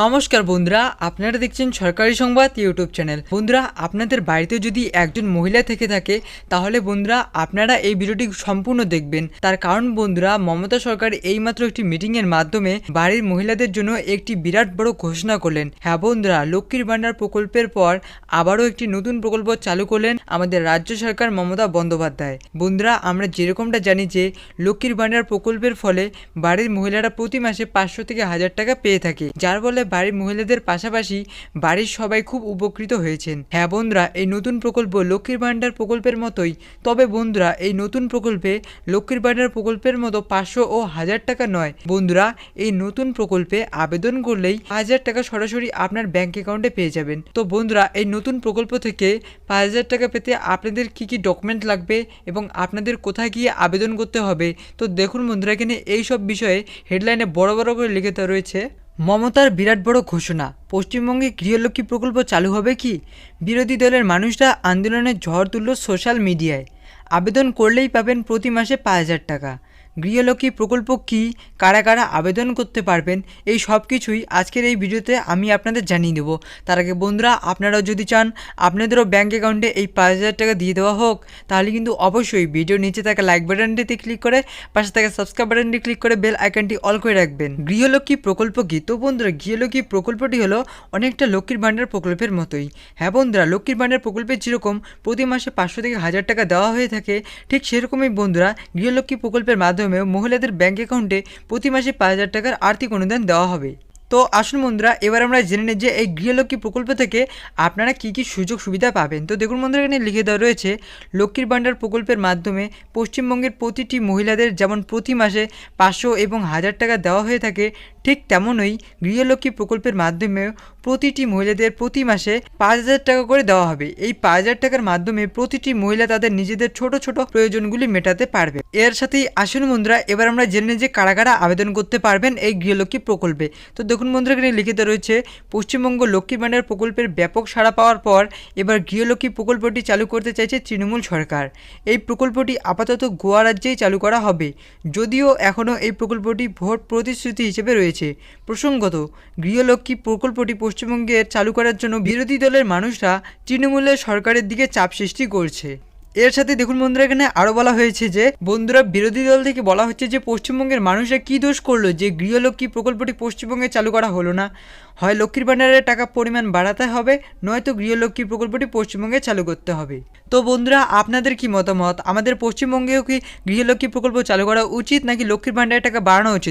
নমস্কার বন্ধুরা, আপনারা দেখছেন সরকারি সংবাদ ইউটিউব চ্যানেল। বন্ধুরা, আপনাদের বাড়িতে যদি একজন মহিলা থেকে থাকে, তাহলে বন্ধুরা, আপনারা এই ভিডিওটি সম্পূর্ণ দেখবেন। তার কারণ বন্ধুরা, মমতা সরকার এইমাত্র একটি মিটিংয়ের মাধ্যমে বাড়ির মহিলাদের জন্য একটি বিরাট বড় ঘোষণা করলেন। হ্যাঁ বন্ধুরা, লক্ষ্মীর ভাণ্ডার প্রকল্পের পর আবারও একটি নতুন প্রকল্প চালু করলেন আমাদের রাজ্য সরকার মমতা বন্দ্যোপাধ্যায়। বন্ধুরা, আমরা যেরকমটা জানি যে, লক্ষ্মীর ভাণ্ডার প্রকল্পের ফলে বাড়ির মহিলারা প্রতি মাসে পাঁচশো থেকে হাজার টাকা পেয়ে থাকে। যার ফলে বাড়ির মহিলাদের পাশাপাশি বাড়ির সবাই খুব উপকৃত হয়েছেন। হ্যাঁ বন্ধুরা, এই নতুন প্রকল্প লক্ষ্মীর ভাণ্ডার প্রকল্পের মতোই। তবে বন্ধুরা, এই নতুন প্রকল্পে লক্ষ্মীর ভাণ্ডার প্রকল্পের মতো পাঁচশো ও হাজার টাকা নয়। বন্ধুরা, এই নতুন প্রকল্পে আবেদন করলেই হাজার টাকা সরাসরি আপনার ব্যাংক অ্যাকাউন্টে পেয়ে যাবেন। তো বন্ধুরা, এই নতুন প্রকল্প থেকে পাঁচ হাজার টাকা পেতে আপনাদের কি কি ডকুমেন্ট লাগবে এবং আপনাদের কোথায় গিয়ে আবেদন করতে হবে? তো দেখুন বন্ধুরা, এখানে এই সব বিষয়ে হেডলাইনে বড় বড় করে লিখে রয়েছে। মমতার বিরাট বড় ঘোষণা। পশ্চিমবঙ্গে গৃহলক্ষ্মী প্রকল্প চালু হবে কি? বিরোধী দলের মানুষরা আন্দোলনের ঝড় তুলল সোশ্যাল মিডিয়ায় আবেদন করলেই পাবেন প্রতি মাসে পাঁচ হাজার টাকা। গৃহলক্ষ্মী প্রকল্প কি? কারা কারা আবেদন করতে পারবেন? এই সব কিছুই আজকের এই ভিডিওতে আমি আপনাদের জানিয়ে দেবো। তার আগে বন্ধুরা, আপনারাও যদি চান আপনাদেরও ব্যাঙ্ক অ্যাকাউন্টে এই পাঁচ হাজার টাকা দিয়ে দেওয়া হোক, তাহলে কিন্তু অবশ্যই ভিডিওর নিচে থাকা লাইক বাটনটিতে ক্লিক করে, পাশে থাকা সাবস্ক্রাইব বাটনটি ক্লিক করে বেল আইকনটি অল করে রাখবেন। গৃহলক্ষ্মী প্রকল্প কি? তো বন্ধুরা, গৃহলক্ষ্মী প্রকল্পটি হলো অনেকটা লক্ষ্মীর ভাণ্ডার প্রকল্পের মতোই। হ্যাঁ বন্ধুরা, লক্ষ্মীর ভাণ্ডার প্রকল্পে যেরকম প্রতি মাসে পাঁচশো থেকে হাজার টাকা দেওয়া হয়ে থাকে, ঠিক সেরকমই বন্ধুরা, গৃহলক্ষ্মী প্রকল্পের মাধ্যমে মহিলাদের ব্যাংক অ্যাকাউন্টে প্রতি মাসে পাঁচ হাজার টাকার আর্থিক অনুদান দেওয়া হবে। তো আসুন বন্ধুরা, এবার আমরা জেনে নিই যে এই গৃহলক্ষ্মী প্রকল্প থেকে আপনারা কী কী সুযোগ সুবিধা পাবেন। তো দেখুন বন্ধুরা, এখানে লিখে দেওয়া রয়েছে, লক্ষ্মীর ভাণ্ডার প্রকল্পের মাধ্যমে পশ্চিমবঙ্গের প্রতিটি মহিলাদের যেমন প্রতি মাসে পাঁচশো এবং হাজার টাকা দেওয়া হয়ে থাকে, ঠিক তেমনই গৃহলক্ষ্মী প্রকল্পের মাধ্যমেও প্রতিটি মহিলাদের প্রতি মাসে পাঁচ হাজার টাকা করে দেওয়া হবে। এই পাঁচ হাজার টাকার মাধ্যমে প্রতিটি মহিলা তাদের নিজেদের ছোট ছোট প্রয়োজনগুলি মেটাতে পারবে। এর সাথেই আসুন বন্ধুরা, এবার আমরা জেনে নিই যে কারা কারা আবেদন করতে পারবেন এই গৃহলক্ষ্মী প্রকল্পে। তো দেখুন বন্ধুরা, এখানে লিখিত রয়েছে, পশ্চিমবঙ্গ লক্ষ্মী ভাণ্ডার প্রকল্পের ব্যাপক সাড়া পাওয়ার পর এবার গৃহলক্ষ্মী প্রকল্পটি চালু করতে চাইছে তৃণমূল সরকার। এই প্রকল্পটি আপাতত গোয়া রাজ্যেই চালু করা হবে। যদিও এখনও এই প্রকল্পটি ভোট প্রতিশ্রুতি হিসেবে রয়েছে। প্রসঙ্গত, গৃহলক্ষ্মী প্রকল্পটি পশ্চিমবঙ্গের চালু করার জন্য বিরোধী দলের মানুষরা তৃণমূলের সরকারের দিকে চাপ সৃষ্টি করছে। এর সাথে দেখুন বন্ধুরা, এখানে আরও বলা হয়েছে যে, বন্ধুরা, বিরোধী দল থেকে বলা হচ্ছে যে, পশ্চিমবঙ্গের মানুষরা কী দোষ করল? যে, গৃহলক্ষ্মী প্রকল্পটি পশ্চিমবঙ্গে চালু করা হলো না। হয় লক্ষ্মীর ভাণ্ডারের টাকা পরিমাণ বাড়াতে হবে, নয়তো গৃহলক্ষ্মী প্রকল্পটি পশ্চিমবঙ্গে চালু করতে হবে। তো বন্ধুরা, আপনাদের কি মতামত? আমাদের পশ্চিমবঙ্গেও কি গৃহলক্ষ্মী প্রকল্প চালু করা উচিত, নাকি লক্ষ্মীর ভাণ্ডারের টাকা বাড়ানো উচিত?